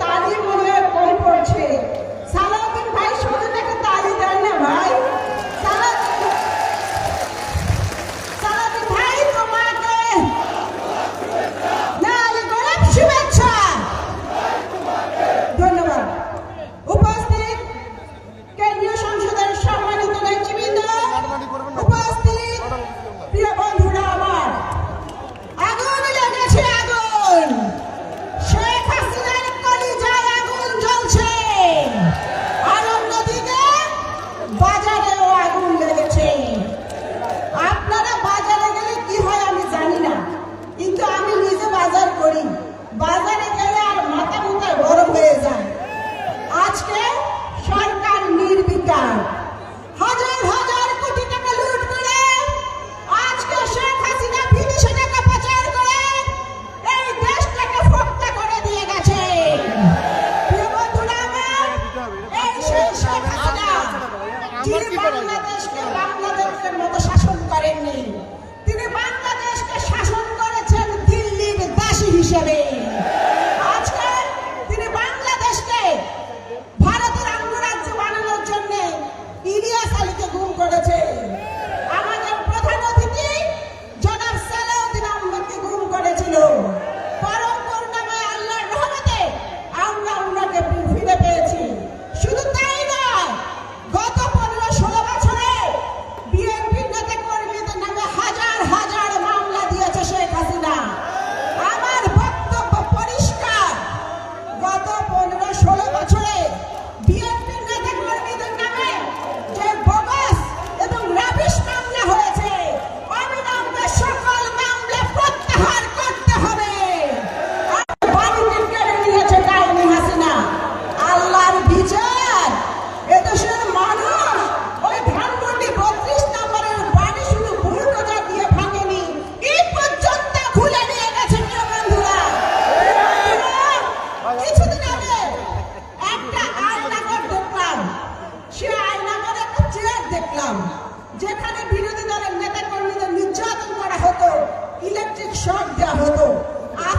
তাদের মনে হয় বই পড়ছে।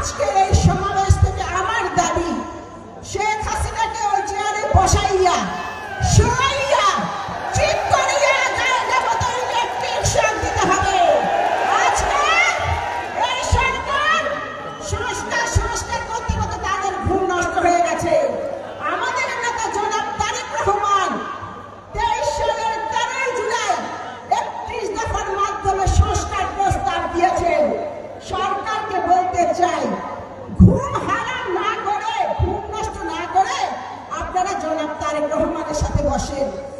আজকের এই সমাবেশ থেকে আমার দাবি শেখ হাসিনাকে ওই চেয়ারে বসাইয়া সবাই shame.